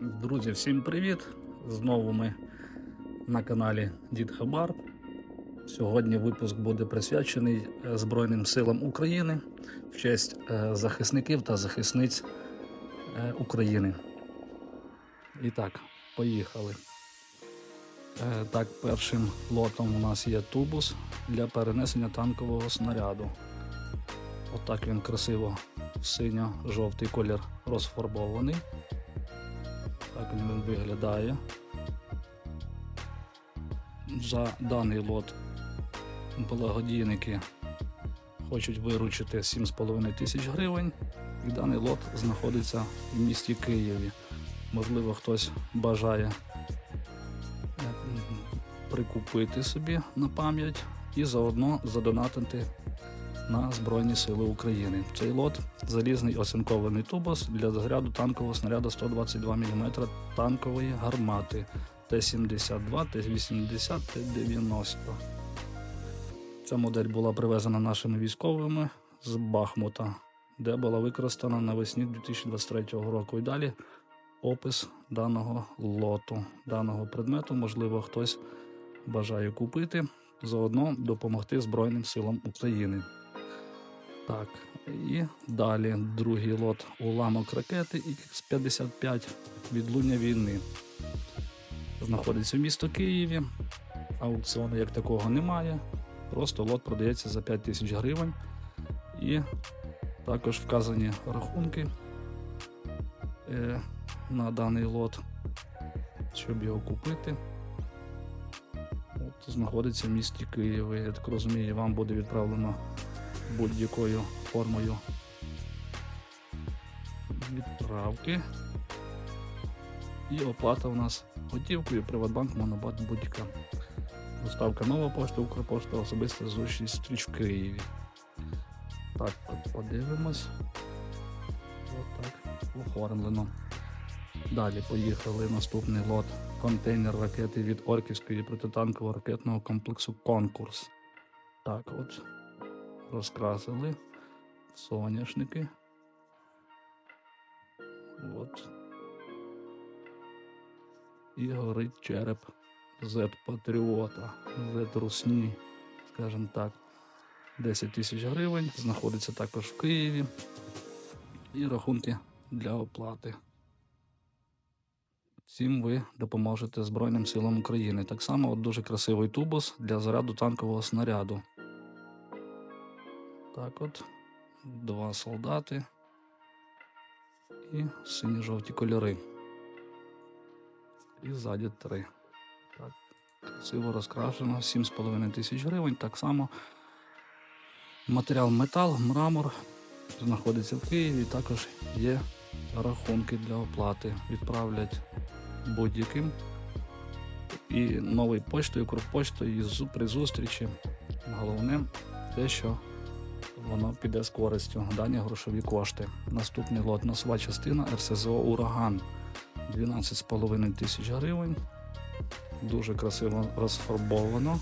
Друзі, всім привіт! Знову ми на каналі Дід Хабар. Сьогодні випуск буде присвячений е, Збройним силам України в честь е, захисників та захисниць е, України. І так, поїхали. Так, першим лотом у нас є тубус для перенесення танкового снаряду. Отак він красиво в синьо-жовтий колір розфарбований. Так він виглядає. За даний лот благодійники хочуть виручити 7,5 тисяч гривень. І даний лот знаходиться в місті Києві. Можливо, хтось бажає е, прикупити собі на пам'ять і заодно задонатити на Збройні Сили України. Цей лот залізний оцинкований тубус для заряду танкового снаряду 122 мм танкової гармати Т-72, Т-80, Т-90. Ця модель була привезена нашими військовими з Бахмута, де була використана навесні 2023 року. І далі опис даного лоту, даного предмету, можливо, хтось бажає купити, заодно допомогти Збройним силам України. Так, і далі другий лот уламок ракети Х-55 відлуння війни. Знаходиться в місто Києві. Аукціону як такого немає. Просто лот продається за 5 тисяч гривень. І також вказані рахунки е, на даний лот, щоб його купити. От, знаходиться в місті Києві. Я так розумію, вам буде відправлено будь-якою формою відправки. І оплата у нас готівкою, Приватбанк, Монобат, будь-яка. Доставка нова пошта, Укрпошта, особиста зустріч стріч в Києві. Так, подивимось. Отак оформлено. Далі поїхали наступний лот. Контейнер ракети від Орківської протитанкового ракетного комплексу Конкурс. Так от розкрасили соняшники. От. І горить череп Z Патріота, Z Русні, скажімо так. 10 тисяч гривень. Знаходиться також в Києві. І рахунки для оплати. Цим ви допоможете Збройним силам України. Так само от дуже красивий тубус для заряду танкового снаряду. Так от, два солдати і сині-жовті кольори. І ззаді три. Так, красиво розкрашено, 7,5 тисяч гривень. Так само матеріал метал, мрамор знаходиться в Києві. Також є рахунки для оплати. Відправлять будь-яким. І новою поштою, Укрпоштою, при зустрічі. Головне те, що воно піде з користю. Дані грошові кошти. Наступний лот носова частина РСЗО Ураган 12,5 тисяч гривень. Дуже красиво розфарбовано.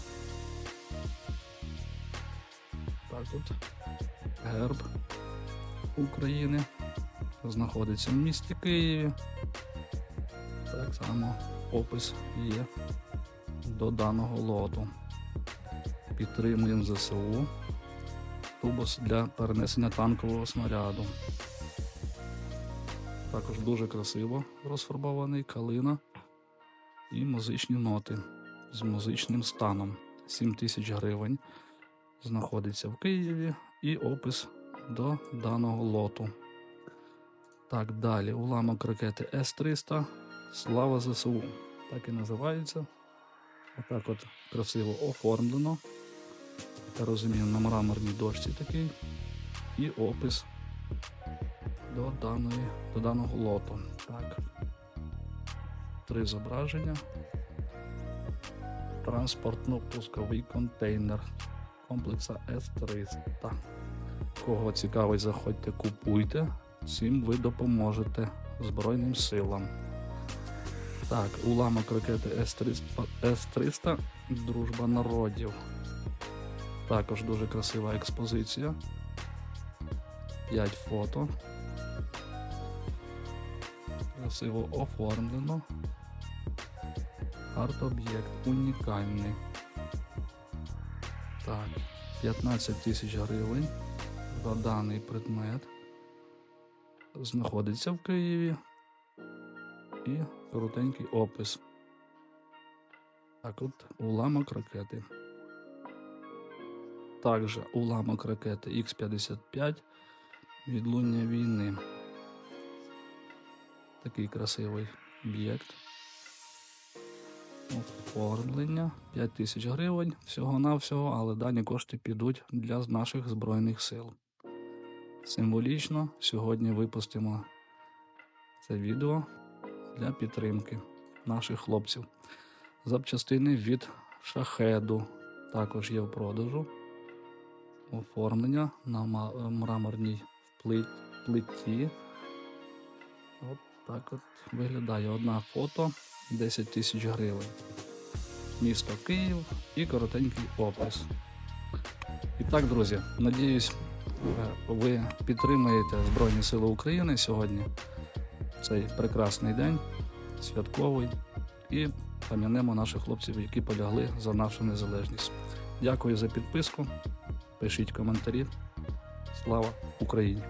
Так от. Герб України. Знаходиться в місті Києві. Так само опис є до даного лоту. Підтримуємо ЗСУ тубус для перенесення танкового снаряду. Також дуже красиво розфарбований калина і музичні ноти з музичним станом. 7 тисяч гривень. Знаходиться в Києві і опис до даного лоту. Так, далі уламок ракети С-300. Слава ЗСУ. Так і називається. Отак от красиво оформлено розумію, на мраморній дошці такий. І опис до, даної, до даного лоту. Так. Три зображення. Транспортно-пусковий контейнер комплекса С-300. Кого цікавить, заходьте, купуйте. Цим ви допоможете Збройним силам. Так, уламок ракети С-300, С-300 Дружба народів. Також дуже красива експозиція. 5 фото. Красиво оформлено. Арт-об'єкт унікальний. Так, 15 тисяч гривень за даний предмет. Знаходиться в Києві. І коротенький опис. Так от уламок ракети. Також уламок ракети Х-55 відлуння війни. Такий красивий об'єкт. Оформлення 5 тисяч гривень всього-навсього, але дані кошти підуть для наших Збройних сил. Символічно сьогодні випустимо це відео для підтримки наших хлопців. Запчастини від шахеду також є в продажу. Оформлення на мраморній плит- плиті. От так от виглядає одна фото 10 тисяч гривень. Місто Київ і коротенький опис. І так, друзі, надіюсь, е, ви підтримаєте Збройні Сили України сьогодні. Цей прекрасний день, святковий, і пам'янемо наших хлопців, які полягли за нашу незалежність. Дякую за підписку. Пишіть коментарі. Слава Україні!